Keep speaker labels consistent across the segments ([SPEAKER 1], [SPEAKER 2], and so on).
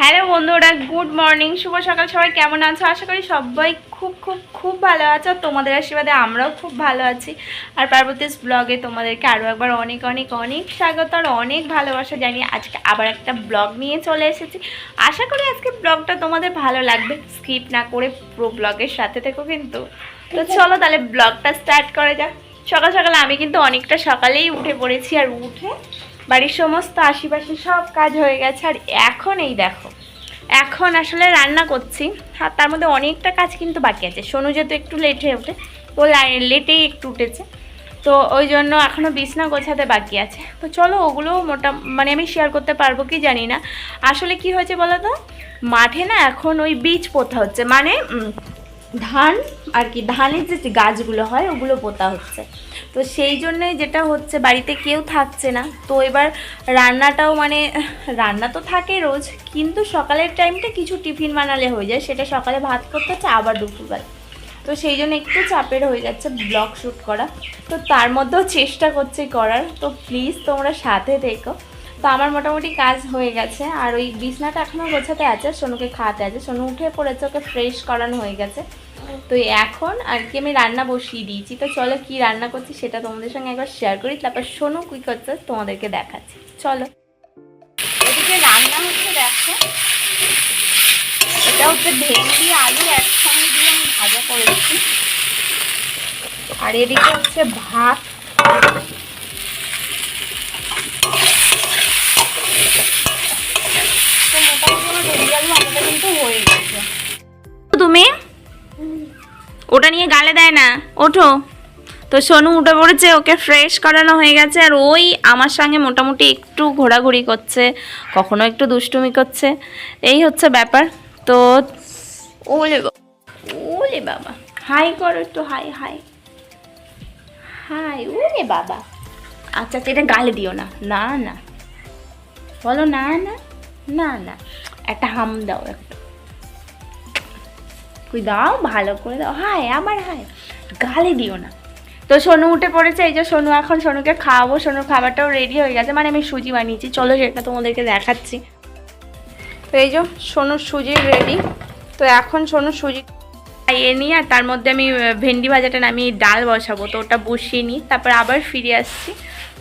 [SPEAKER 1] Hello বন্ধুরা good morning শুভ সকাল, সবাই কেমন আছো? আশা করি সবাই খুব খুব খুব ভালো আছো তোমাদের আশীর্বাদে আমরাও খুব ভালো আছি। আর পার্বতীস ব্লগে তোমাদেরকে আরও একবার অনেক অনেক অনেক স্বাগত আর অনেক ভালোবাসা জানিয়ে আজকে আবার একটা ব্লগ নিয়ে চলে এসেছি। আশা করি আজকে ব্লগটা তোমাদের ভালো লাগবে। স্কিপ না করে পুরো ব্লগের সাথে থেকো কিন্তু। তো চলো তাহলে ব্লগটা স্টার্ট করা যাক। সকাল সকাল আমি কিন্তু অনেকটা সকালেই উঠে পড়েছি আর উঠে বাড়ির সমস্ত আশেপাশে সব কাজ হয়ে গেছে, আর এখন এই দেখো। এখন আসলে রান্না করছি, আর তার মধ্যে অনেকটা কাজ কিন্তু বাকি আছে। সোনু যেহেতু একটু লেটে ওঠে ও লেটেই একটু উঠেছে। তো ওই জন্য এখনও বিছনা গোছাতে বাকি আছে। তো চলো ওগুলো মোটা মানে আমি শেয়ার করতে পারব কি জানি না। আসলে কি হয়েছে বলো তো? মাঠে না এখন ওই বীজ পোতা হচ্ছে। মানে ধান আর কি, ধানের যে গাছগুলো হয়, ওগুলো পোতা হচ্ছে। তো সেই জন্যই যেটা হচ্ছে, বাড়িতে কেউ থাকছে না। তো এবার রান্নাটাও মানে রান্না তো থাকে রোজ, কিন্তু সকালের টাইমটা কিছু টিফিন বানালে হয়ে যায়। সেটা সকালে ভাত করতে হচ্ছে, আবার দুপুরবেলা। তো সেই জন্য একটু চাপের হয়ে যাচ্ছে ব্লগ শ্যুট করা। তো তার মধ্যেও চেষ্টা করছি করার। তো প্লিজ তোমরা সাথে দেখো তো আমার মোটামুটি কাজ হয়ে গেছে। আর ওই বিছনাটা এখনও গোছাতে আছে, সোনুকে খাওয়াতে আছে। সোনু উঠে পড়েছে, ওকে ফ্রেশ করানো হয়ে গেছে। তো এখন আর কি আমি রান্না বসিয়ে দিয়েছি। তো চলো কি রান্না করছি সেটা তোমাদের সঙ্গে একবার শেয়ার করি। তারপর সোনু কী করছে তোমাদেরকে দেখাচ্ছি। চলো। এদিকে রান্না হচ্ছে, দেখো। এটা হচ্ছে ভেন্ডি, আলু একসঙ্গে দিয়ে আমি ভাজা করেছি। আর এদিকে হচ্ছে ভাত। তুমি? ওটা নিয়ে গালে দেয় না। ওঠো। তো সোনু উঠে পড়েছে, ওকে ফ্রেশ করানো হয়ে গেছে, আর ওই আমার সঙ্গে মোটামুটি একটু ঘোরাঘুরি করছে, কখনো একটু দুষ্টুমি করছে। এই হচ্ছে ব্যাপার। তো ওলে ওলে বাবা। হাই করো একটু, হাই হাই। হাই, ওলে বাবা। আচ্ছা আচ্ছা এটা গালে দিও না। না না। বলো না না। না না, একটা হাম দাও একটা। কই দাও, ভালো করে দাও। হায়, আবার হায়। গালে দিও না। তো সোনু উঠে পড়েছে, এই যে সোনু এখন সোনুকে খাওয়াবো, সোনুর খাবারটাও রেডি হয়ে গেছে। মানে আমি সুজি বানিয়েছি। চলো সেটা তোমাদেরকে দেখাচ্ছি। তো এই যে সোনুর সুজি রেডি তো এখন সোনুর সুজি খাইয়ে নিই আর তার মধ্যে আমি ভেন্ডি ভাজাটা নামিয়ে ডাল বসাবো। তো ওটা বসিয়ে নিই। তারপর আবার ফিরে আসছি।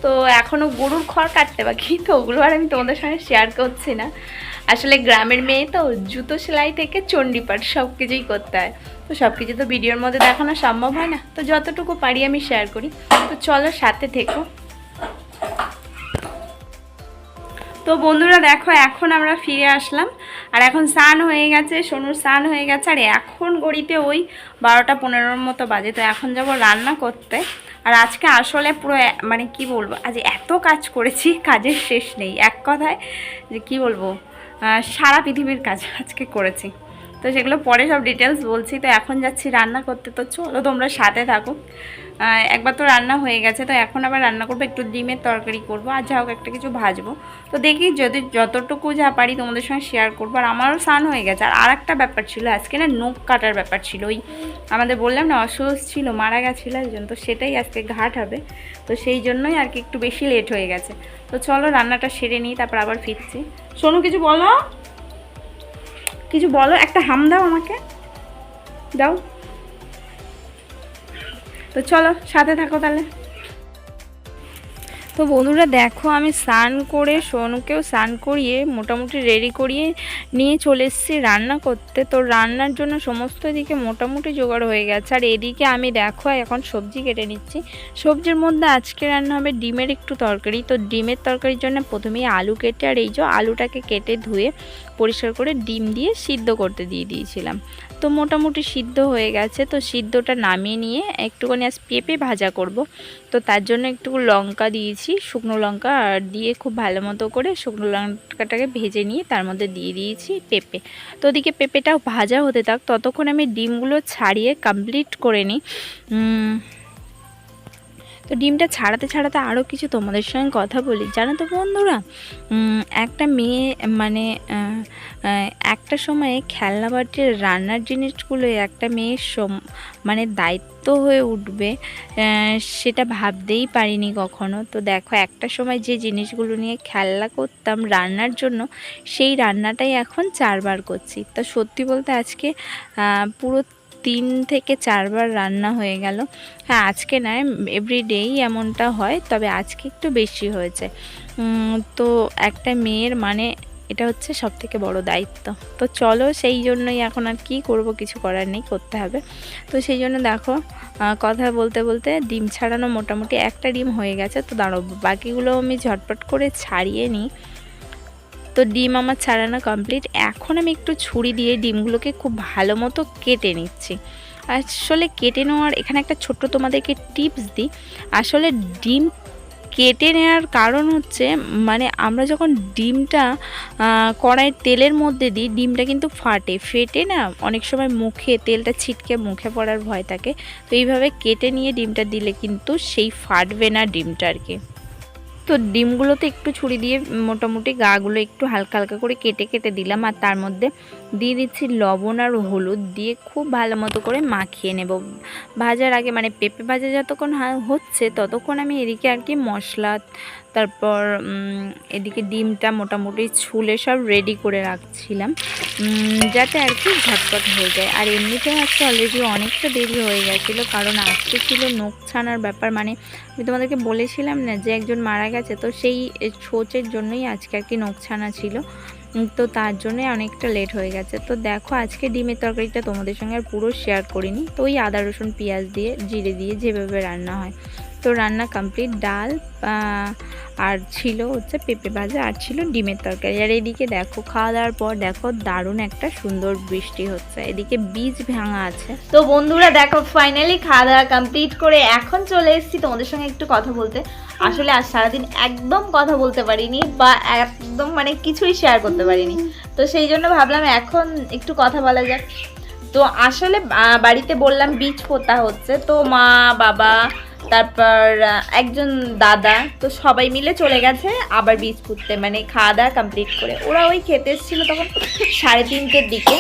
[SPEAKER 1] তো এখনও গরুর খড় কাটতে বাকি, তো ওগুলো আর আমি তোমাদের সঙ্গে শেয়ার করছি না। আসলে গ্রামের মেয়ে তো, জুতো সেলাই থেকে চণ্ডীপাঠ সব কিছুই করতে হয়। তো সব কিছু তো ভিডিওর মধ্যে দেখানো সম্ভব হয় না। তো যতটুকু পারি আমি শেয়ার করি। তো চলো সাথে থেকো। তো বন্ধুরা দেখো, এখন আমরা ফিরে আসলাম। আর এখন স্নান হয়ে গেছে, সোনুর স্নান হয়ে গেছে। আর এখন গড়িতে ওই বারোটা পনেরোর মতো বাজে। তো এখন যাব রান্না করতে। আর আজকে আসলে পুরো মানে কি বলব, আজ এত কাজ করেছি, কাজের শেষ নেই। এক কথায় যে কি বলব সারা পৃথিবীর কাজ আজকে করেছি। তো সেগুলো পরে সব ডিটেলস বলছি। তো এখন যাচ্ছি রান্না করতে। তো চলো তোমরা সাথে থাকো। একবার তো রান্না হয়ে গেছে, তো এখন আবার রান্না করব, একটু ডিমের তরকারি করব। আর যা হোক, একটা কিছু ভাজবো। তো দেখি যদি যতটুকু যা পারি তোমাদের সঙ্গে শেয়ার করব। আর আমারও স্নান হয়ে গেছে। আর আর একটা ব্যাপার ছিল, আজকে না নখ কাটার ব্যাপার ছিল। ওই আমাদের বললাম না অসুস্থ ছিল, মারা গেছিল একজন, তো সেটাই আজকে ঘাট হবে। তো সেই জন্যই আর কি একটু বেশি লেট হয়ে গেছে। তো চলো, রান্নাটা সেরে নিই, তারপর আবার ফিরছি। শোনো কিছু বলো? কিছু বলো? একটা হাম দাও আমাকে। দাও। তো চলো, সাথে থাকো তাহলে। তো বন্ধুরা দেখো, আমি স্নান করে সোনুকেও স্নান করিয়ে মোটামুটি রেডি করিয়ে নিয়ে চলে এসেছি রান্না করতে। তো রান্নার জন্য সমস্ত দিকে মোটামুটি জোগাড় হয়ে গেছে। আর এদিকে আমি দেখো, এখন সবজি কেটে নিচ্ছি। সবজির মধ্যে আজকে রান্না হবে ডিমের একটু তরকারি। তো ডিমের তরকারির জন্য প্রথমেই আলু কেটে আর এই যে আলুটাকে কেটে ধুয়ে পরিষ্কার করে ডিম দিয়ে সিদ্ধ করতে দিয়ে দিয়েছিলাম। তো মোটামুটি সিদ্ধ হয়ে গেছে, তো সিদ্ধটা নামিয়ে নিয়ে একটুখানি আজ পেঁপে ভাজা করব। তো তার জন্য একটু লঙ্কা দিয়েছি, শুকনো লঙ্কা, আর দিয়ে খুব ভালো মতো করে শুকনো লঙ্কাটাকে ভেজে নিয়ে তার মধ্যে দিয়ে দিয়েছি পেঁপে। তো ওদিকে পেঁপেটাও ভাজা হতে থাক, ততক্ষণ আমি ডিমগুলো ছাড়িয়ে কমপ্লিট করে নিই।
[SPEAKER 2] তো ডিমটা ছাড়াতে ছাড়াতে আরও কিছু তোমাদের সঙ্গে কথা বলি। জানো তো বন্ধুরা একটা মেয়ে মানে একটা সময়ে খেলনা বাটির রান্নার জিনিসগুলো একটা মেয়ের মানে দায়িত্ব হয়ে উঠবে সেটা ভাবতেই পারিনি কখনো। তো দেখো, একটা সময় যে জিনিসগুলো নিয়ে খেলনা করতাম রান্নার জন্য, সেই রান্নাটাই এখন চারবার করছি। তা সত্যি বলতে আজকে পুরো তিন থেকে চারবার রান্না হয়ে গেল। হ্যাঁ আজকে নয় এভরিডেই এমনটা হয়, তবে আজকে একটু বেশি হয়েছে। তো একটা মেয়ের মানে এটা হচ্ছে সব থেকে বড় দায়িত্ব। তো চলো সেই জন্যই এখন আর কি করব, কিছু করার নেই, করতে হবে। তো সেই জন্য দেখো কথা বলতে বলতে ডিম ছাড়ানো মোটামুটি একটা ডিম হয়ে গেছে, তো দাঁড়ো বাকিগুলো আমি ঝটপট করে ছাড়িয়ে নিই। তো ডিম আমার ছাড়ানো কমপ্লিট এখন আমি একটু ছুরি দিয়ে ডিমগুলোকে খুব ভালো মতো কেটে নিচ্ছি। আসলে কেটে নেওয়ার, এখানে একটা ছোট্ট তোমাদেরকে টিপস দিই। আসলে ডিম কেটে নেওয়ার কারণ হচ্ছে মানে আমরা যখন ডিমটা কড়াইয়ের তেলের মধ্যে দিই, ডিমটা কিন্তু ফাটে। ফেটে না, অনেক সময় মুখে, তেলটা ছিটকে মুখে পড়ার ভয় থাকে। তো এইভাবে কেটে নিয়ে ডিমটা দিলে কিন্তু সেই ফাটবে না ডিমটা আর কি। তো ডিমগুলোতে একটু ছুরি দিয়ে মোটামুটি গাগুলো একটু হালকা হালকা করে কেটে কেটে দিলাম আর তার মধ্যে দিয়ে দিচ্ছি লবণ আর হলুদ দিয়ে খুব ভালো মতো করে মাখিয়ে নেব। ভাজার আগে মানে পেঁপে ভাজা যতক্ষণ হচ্ছে ততক্ষণ আমি এদিকে আর কি মশলা, তারপর এদিকে ডিমটা মোটামুটি ছুলে সব রেডি করে রাখছিলাম যাতে আর কি ঝটপট হয়ে যায়। আর এমনিতেও আজকে অলরেডি অনেকটা দেরি হয়ে গেছিল, কারণ আজকে ছিল নোখ ছানার ব্যাপার। মানে আমি তোমাদেরকে বলেছিলাম না যে একজন মারা গেছে, তো সেই ছোচের জন্যই আজকে আর কি নখ ছানা ছিল। তো তার জন্য অনেকটা লেট হয়ে গেছে। তো দেখো, আজকে ডিমের তরকারিটা তোমাদের সঙ্গে আর পুরো শেয়ার করিনি। তো ওই আদা রসুন, পেঁয়াজ দিয়ে, জিরে দিয়ে যেভাবে রান্না হয়। তো রান্না কমপ্লিট ডাল আর ছিল হচ্ছে পেঁপে ভাজা, আর ছিল ডিমের তরকারি। আর এদিকে দেখো, খাওয়া দাওয়ার পর দেখো দারুণ একটা সুন্দর বৃষ্টি হচ্ছে। এদিকে বীজ ভাঙা আছে।
[SPEAKER 1] তো বন্ধুরা, দেখো ফাইনালি খাওয়া দাওয়া কমপ্লিট করে এখন চলে এসেছি তোমাদের সঙ্গে একটু কথা বলতে। আসলে আর সারাদিন একদম কথা বলতে পারিনি বা একদম মানে কিছুই শেয়ার করতে পারিনি। তো সেই জন্য ভাবলাম এখন একটু কথা বলা যাক। তো আসলে বাড়িতে বললাম বীজ পোতা হচ্ছে। তো মা, বাবা তারপর একজন দাদা, তো সবাই মিলে চলে গেছে আবার বীজ পুঁততে মানে খাওয়া দাওয়া কমপ্লিট করে। ওরা ওই খেতে এসেছিল তখন সাড়ে তিনটের দিকে।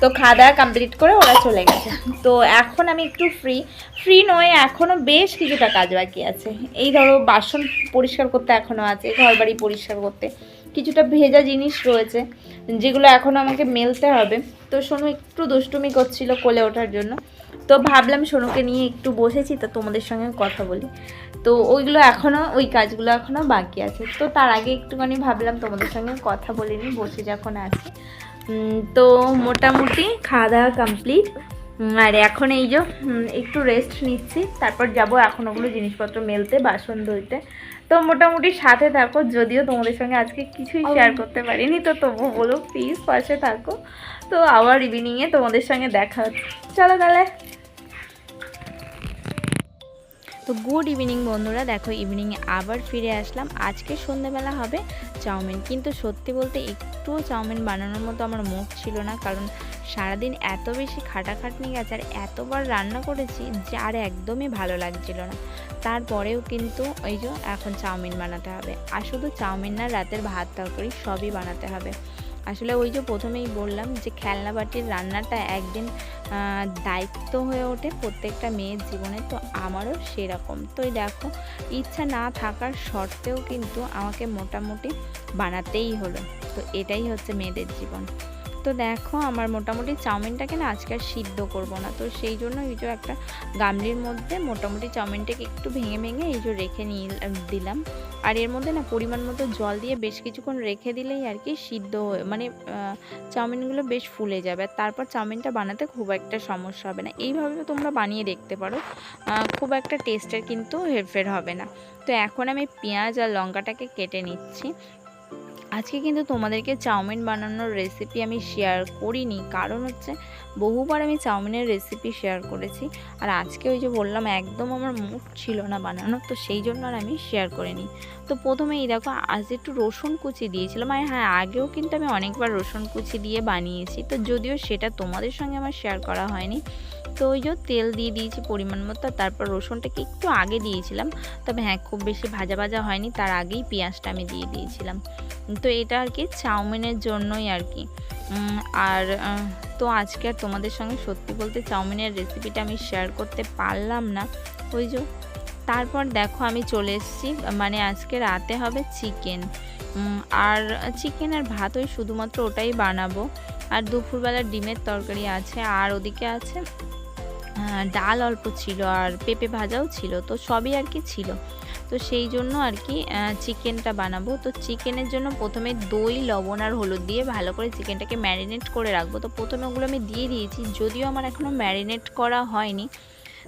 [SPEAKER 1] তো খাওয়া দাওয়া কমপ্লিট করে ওরা চলে গেছে। তো এখন আমি একটু ফ্রি ফ্রি নয় এখনও বেশ কিছুটা কাজ বাকি আছে। এই ধরো বাসন পরিষ্কার করতে এখনও আছে ঘর বাড়ি পরিষ্কার করতে। কিছুটা ভেজা জিনিস রয়েছে, যেগুলো এখনও আমাকে মেলতে হবে। তো শোনো, একটু দুষ্টুমি করছিল কোলে ওঠার জন্য। তো ভাবলাম সোনুকে নিয়ে একটু বসেছি তো তোমাদের সঙ্গে কথা বলি। তো ওইগুলো এখনও ওই কাজগুলো এখনও বাকি আছে। তো তার আগে একটুখানি ভাবলাম তোমাদের সঙ্গে কথা বলিনি বসে যখন আছি। তো মোটামুটি খাওয়া দাওয়া কমপ্লিট আর এখন এই যে একটু রেস্ট নিচ্ছি তারপর যাব এখন ওগুলো জিনিসপত্র মেলতে বাসন ধুইতে। তো মোটামুটি সাথে থাকো যদিও তোমাদের সঙ্গে আজকে কিছুই শেয়ার করতে পারিনি তো তবু বলো প্লিজ পাশে থাকো। তো আবার ইভিনিংয়ে তোমাদের সঙ্গে দেখা হচ্ছে। চলো তাহলে।
[SPEAKER 2] তো গুড ইভিনিং বন্ধুরা। দেখো, ইভিনিংয়ে আবার ফিরে আসলাম। আজকে সন্ধ্যেবেলা হবে চাউমিন। কিন্তু সত্যি বলতে একটুও চাউমিন বানানোর মতো আমার মুখ ছিল না। কারণ সারাদিন এত বেশি খাটাখাটনি গেছে আর এতবার রান্না করেছি যে আর একদমই ভালো লাগছিল না। তারপরেও কিন্তু ওই যে এখন চাউমিন বানাতে হবে। আর শুধু চাউমিন না, রাতের ভাত তরকারি সবই বানাতে হবে। আসলে ওই যে প্রথমেই বললাম যে খেলনা বাটির রান্নাটা একদিন দায়িত্ব হয়ে ওঠে প্রত্যেকটা মেয়ের জীবনে, তো আমারও সেরকম। তো দেখো, ইচ্ছা না থাকার সত্ত্বেও কিন্তু আমাকে মোটামুটি বানাতেই হলো। তো এটাই হচ্ছে মেয়েদের জীবন। তো দেখো আমার মোটামুটি চাউমিনটাকে না আজকে আর সিদ্ধ করব না। তো সেই জন্য এই যে একটা গামলির মধ্যে মোটামুটি চাউমিনটাকে একটু ভেঙে ভেঙে এই যে রেখে নিয়ে দিলাম। আর এর মধ্যে না পরিমাণ মতো জল দিয়ে বেশ কিছুক্ষণ রেখে দিলেই আর কি সিদ্ধ হয়ে মানে চাউমিনগুলো বেশ ফুলে যাবে। আর তারপর চাউমিনটা বানাতে খুব একটা সমস্যা হবে না। এইভাবে তোমরা বানিয়ে দেখতে পারো। খুব একটা টেস্টের কিন্তু হেরফের হবে না। তো এখন আমি পেঁয়াজ আর লঙ্কাটাকে কেটে নিচ্ছি। আজকে কিন্তু তোমাদেরকে চাউমিন বানানোর রেসিপি আমি শেয়ার করিনি। কারণ হচ্ছে বহুবার আমি চাউমিনের রেসিপি শেয়ার করেছি। আর আজকে ওই যে বললাম, একদম আমার মুখ ছিল না বানানো তো সেই জন্য আর আমি শেয়ার করিনি। তো প্রথমে এই দেখো, আজ একটু রসুন কুচি দিয়েছিলাম। আর হ্যাঁ আগেও কিন্তু আমি অনেকবার রসুন কুচি দিয়ে বানিয়েছি, তো যদিও সেটা তোমাদের সঙ্গে আমার শেয়ার করা হয়নি। তো ওই যে তেল দিয়ে দিয়েছি পরিমাণ মতো তারপর রসুনটাকে একটু আগে দিয়েছিলাম। তবে হ্যাঁ খুব বেশি ভাজা ভাজা হয়নি, তার আগেই পেঁয়াজটা আমি দিয়ে দিয়েছিলাম। তো এটা আর কি, চাউমিনের জন্যই আর কি। আর তো আজকে আর তোমাদের সঙ্গে সত্যি বলতে চাউমিনের রেসিপিটা আমি শেয়ার করতে পারলাম না। ওই যে, তারপর দেখো আমি চলে এসেছি মানে আজকে রাতে হবে চিকেন আর চিকেন আর ভাত ওই শুধুমাত্র ওটাই বানাবো। আর দুপুরবেলা ডিমের তরকারি আছে, আর ওদিকে আছে ডাল অল্প ছিল আর পেঁপে ভাজাও ছিল, তো সবই আর কি ছিল। তো সেই জন্য আর কি চিকেনটা বানাবো। তো চিকেনের জন্য প্রথমে দই, লবণ আর হলুদ দিয়ে ভালো করে চিকেনটাকে ম্যারিনেট করে রাখব। তো প্রথমে ওগুলো আমি দিয়ে দিয়েছি, যদিও আমার এখনও ম্যারিনেট করা হয়নি।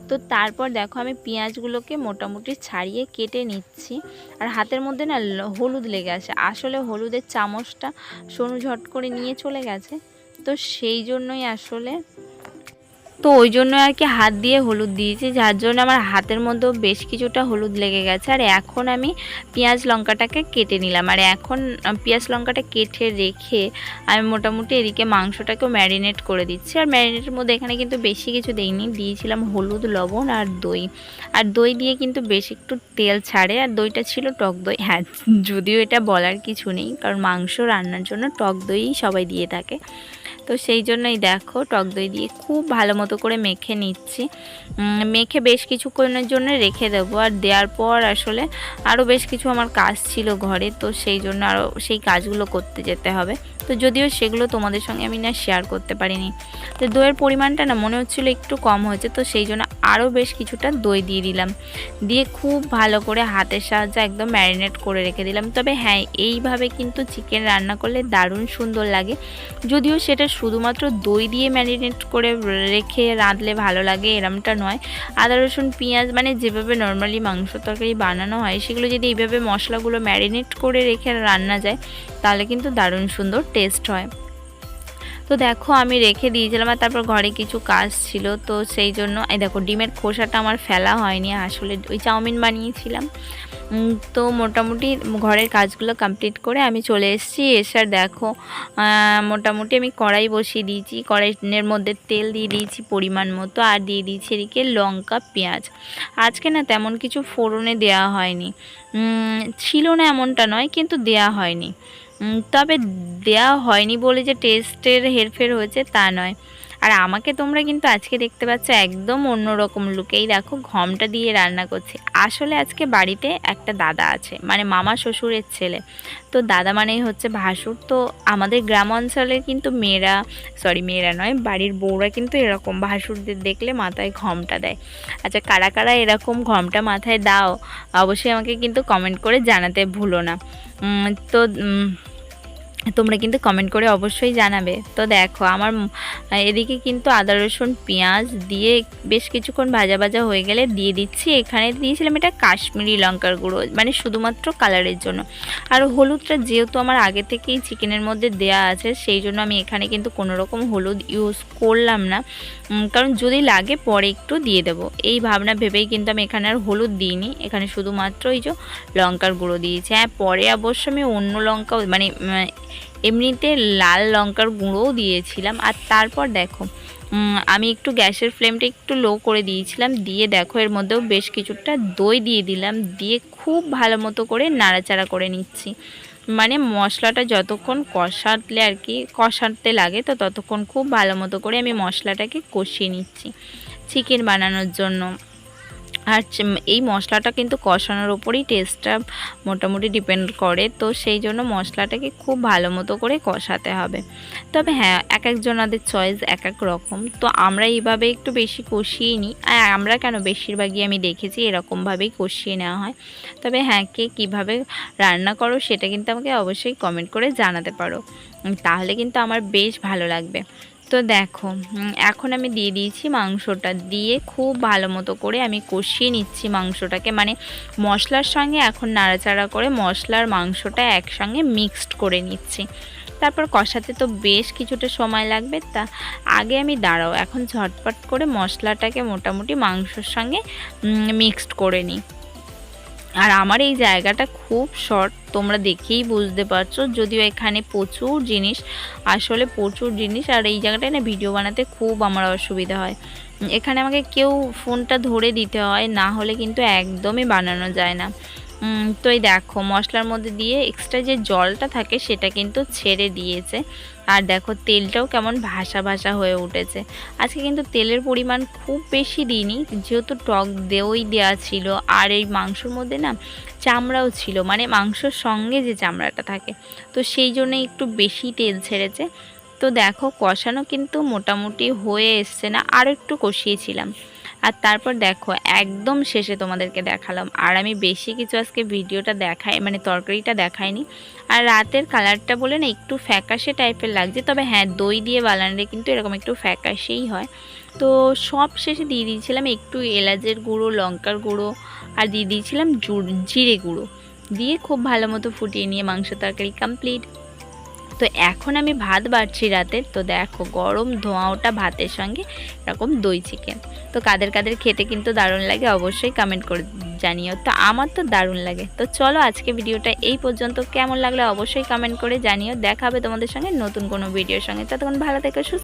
[SPEAKER 2] তো তারপর দেখো আমি পেঁয়াজগুলোকে মোটামুটি ছাড়িয়ে কেটে নিচ্ছি। আর হাতের মধ্যে না হলুদ লেগে আছে। আসলে হলুদের চামচটা সোনু ঝট করে নিয়ে চলে গেছে। তো সেই জন্যই আসলে তো ওই জন্য আর কি হাত দিয়ে হলুদ দিয়েছি, যার জন্য আমার হাতের মধ্যেও বেশ কিছুটা হলুদ লেগে গেছে। আর এখন আমি পেঁয়াজ লঙ্কাটাকে কেটে নিলাম। আর এখন পেঁয়াজ লঙ্কাটা কেটে রেখে আমি মোটামুটি এদিকে মাংসটাকেও ম্যারিনেট করে দিচ্ছি। আর ম্যারিনেটের মধ্যে এখানে কিন্তু বেশি কিছু দেইনি, দিয়েছিলাম হলুদ, লবণ আর দই। আর দই দিয়ে কিন্তু বেশ একটু তেল ছাড়ে। আর দইটা ছিল টক দই। হ্যাঁ যদিও এটা বলার কিছু নেই, কারণ মাংস রান্নার জন্য টক দই সবাই দিয়ে থাকে। তো সেই জন্যই দেখো টক দই দিয়ে খুব ভালো মতো করে মেখে নিচ্ছি। মেখে বেশ কিছুক্ষণের জন্য রেখে দেবো। আর দেওয়ার পর আসলে আরও বেশ কিছু আমার কাজ ছিল ঘরে, তো সেই জন্য আরও সেই কাজগুলো করতে যেতে হবে। তো যদিও সেগুলো তোমাদের সঙ্গে আমি না শেয়ার করতে পারিনি। তো দইয়ের পরিমাণটা না মনে হচ্ছিল একটু কম হয়েছে, তো সেই জন্য আরও বেশ কিছুটা দই দিয়ে দিলাম। দিয়ে খুব ভালো করে হাতের সাহায্যে একদম ম্যারিনেট করে রেখে দিলাম। তবে হ্যাঁ এইভাবে কিন্তু চিকেন রান্না করলে দারুণ সুন্দর লাগে। যদিও সেটা শুধুমাত্র দই দিয়ে ম্যারিনেট করে রেখে রাঁধলে ভালো লাগে, এরমটা নয়। আদা, রসুন, পেঁয়াজ মানে যেভাবে নর্মালি মাংস তরকারি বানানো হয়, সেগুলো যদি এইভাবে মশলাগুলো ম্যারিনেট করে রেখে রান্না যায়, তাহলে কিন্তু দারুণ সুন্দর টেস্ট হয়। তো দেখো, আমি রেখে দিয়েছিলাম আর তারপর ঘরে কিছু কাজ ছিল। তো সেই জন্য, এই দেখো, ডিমের খোসাটা আমার ফেলা হয়নি, আসলে ওই চাউমিন বানিয়েছিলাম। তো মোটামুটি ঘরের কাজগুলো কমপ্লিট করে আমি চলে এসেছি। এসে আর দেখো মোটামুটি আমি কড়াই বসিয়ে দিয়েছি। কড়াইয়ের মধ্যে তেল দিয়ে দিয়েছি পরিমাণ মতো, আর দিয়ে দিয়েছি এদিকে লঙ্কা, পেঁয়াজ। আজকে না তেমন কিছু ফোড়নে দেওয়া হয়নি। ছিল না এমনটা নয়, কিন্তু দেয়া হয়নি। তবে দেয়া হয়নি বলে যে টেস্টের হেরফের হয়েছে তা নয়। আর আমাকে তোমরা কিন্তু আজকে দেখতে পাচ্ছ একদম অন্যরকম লুকেই দেখো, ঘমটা দিয়ে রান্না করছি। আসলে আজকে বাড়িতে একটা দাদা আছে মানে মামা শ্বশুরের ছেলে। তো দাদা মানেই হচ্ছে ভাসুর। তো আমাদের গ্রাম অঞ্চলে কিন্তু মেয়েরা সরি মেয়েরা নয়, বাড়ির বউরা কিন্তু এরকম ভাসুরদের দেখলে মাথায় ঘমটা দেয়। আচ্ছা কারা কারা এরকম ঘমটা মাথায় দাও, অবশ্যই আমাকে কিন্তু কমেন্ট করে জানাতে ভুলো না। তো তোমরা কিন্তু কমেন্ট করে অবশ্যই জানাবে। তো দেখো, আমার এদিকে কিন্তু আদা, রসুন, পেঁয়াজ দিয়ে বেশ কিছুক্ষণ ভাজা ভাজা হয়ে গেলে দিয়ে দিচ্ছি। এখানে দিয়েছিলাম এটা কাশ্মীরি লঙ্কার গুঁড়ো মানে শুধুমাত্র কালারের জন্য। আর হলুদটা যেহেতু আমার আগে থেকেই চিকেনের মধ্যে দেয়া আছে, সেই জন্য আমি এখানে কিন্তু কোনো রকম হলুদ ইউজ করলাম না। কারণ যদি লাগে পরে একটু দিয়ে দেবো। এই ভাবনা ভেবেই কিন্তু আমি এখানে আর হলুদ দিইনি। এখানে শুধুমাত্র এই যে লঙ্কার গুঁড়ো দিয়েছি। হ্যাঁ পরে অবশ্য আমি অন্য লঙ্কাও মানে এমনিতে লাল লঙ্কার গুঁড়োও দিয়েছিলাম। আর তারপর দেখো আমি একটু গ্যাসের ফ্লেমটা একটু লো করে দিয়েছিলাম। দিয়ে দেখো, এর মধ্যেও বেশ কিছুটা দই দিয়ে দিলাম। দিয়ে খুব ভালো মতো করে নাড়াচাড়া করে নিচ্ছি। মানে মশলাটা যতক্ষণ কষাতলে আর কি, কষাতে লাগে, তো ততক্ষণ খুব ভালো মতো করে আমি মশলাটাকে কষিয়ে নিচ্ছি। চিকেন বানানোর জন্য। আর এই মশলাটা কিন্তু কষানোর ওপরেই টেস্টটা মোটামুটি ডিপেন্ড করে, তো সেই জন্য মশলাটাকে খুব ভালো মতো করে কষাতে হবে। তবে হ্যাঁ এক একজনাদের চয়েস এক এক রকম, তো আমরা এইভাবে একটু বেশি কষিয়ে নিই আর আমরা কেন বেশিরভাগই আমি দেখেছি এরকমভাবেই কষিয়ে নেওয়া হয়। তবে হ্যাঁ কে কীভাবে রান্না করো সেটা কিন্তু আমাকে অবশ্যই কমেন্ট করে জানাতে পারো। তাহলে কিন্তু আমার বেশ ভালো লাগবে। তো দেখো এখন আমি দিয়ে দিয়েছি মাংসটা। দিয়ে খুব ভালো মতো করে আমি কষিয়ে নিচ্ছি মাংসটাকে। মানে মশলার সঙ্গে এখন নাড়াচাড়া করে মশলার মাংসটা একসঙ্গে মিক্সড করে নিচ্ছি। তারপর কষাতে তো বেশ কিছুটা সময় লাগবে। তা আগে আমি দাঁড়াও, এখন ঝটপট করে মশলাটাকে মোটামুটি মাংসর সঙ্গে মিক্সড করে নিই। আর আমার এই জায়গাটা খুব শর্ট, তোমরা দেখেই বুঝতে পারছ। যদিও এখানে প্রচুর জিনিস, আসলে প্রচুর জিনিস, আর এই জায়গাটায় না ভিডিও বানাতে খুব আমার অসুবিধা হয়। এখানে আমাকে কেউ ফোনটা ধরে দিতে হয়, না হলে কিন্তু একদমই বানানো যায় না। তো এই দেখো, মশলার মধ্যে দিয়ে এক্সট্রা যে জলটা থাকে, সেটা কিন্তু ছেড়ে দিয়েছে। আর দেখো তেলটাও কেমন ভাসা ভাসা হয়ে উঠেছে। আজকে কিন্তু তেলের পরিমাণ খুব বেশি দিইনি, যেহেতু টক দই দেওয়া ছিল, আর এই মাংসর মধ্যে না চামড়াও ছিল মানে মাংসর সঙ্গে যে চামড়াটা থাকে। তো সেই জন্য একটু বেশি তেল ছেড়েছে। তো দেখো কষানো কিন্তু মোটামুটি হয়ে এসছে না, আর একটু কষিয়েছিলাম। আর তারপর দেখো, একদম শেষে তোমাদেরকে দেখালাম। আর আমি বেশি কিছু আজকে ভিডিওটা দেখাই মানে তরকারিটা দেখাইনি। আর রাতের কালারটা বলে না, একটু ফ্যাকাশে টাইপের লাগছে। তবে হ্যাঁ দই দিয়ে বানালে কিন্তু এরকম একটু ফ্যাকাশেই হয়। তো সব শেষে দিয়ে দিয়েছিলাম একটু এলাচের গুঁড়ো, লঙ্কার গুঁড়ো, আর দিয়ে দিয়েছিলাম জিরে গুঁড়ো। দিয়ে খুব ভালো মতো ফুটিয়ে নিয়ে মাংস তরকারি কমপ্লিট তো এখন আমি ভাত বাড়ছি রাতে। তো দেখো গরম ধোঁয়া ওটা ভাতের সঙ্গে, এরকম দই চিকেন তো কাদের কাদের খেতে কিন্তু দারুণ লাগে অবশ্যই কমেন্ট করে জানিও। তো আমার তো দারুণ লাগে। তো চলো আজকে ভিডিওটা এই পর্যন্ত। কেমন লাগলে অবশ্যই কমেন্ট করে জানিও। দেখাবে তোমাদের সঙ্গে নতুন কোনো ভিডিওর সঙ্গে। ততক্ষণ ভালো থেকে, সুস্থ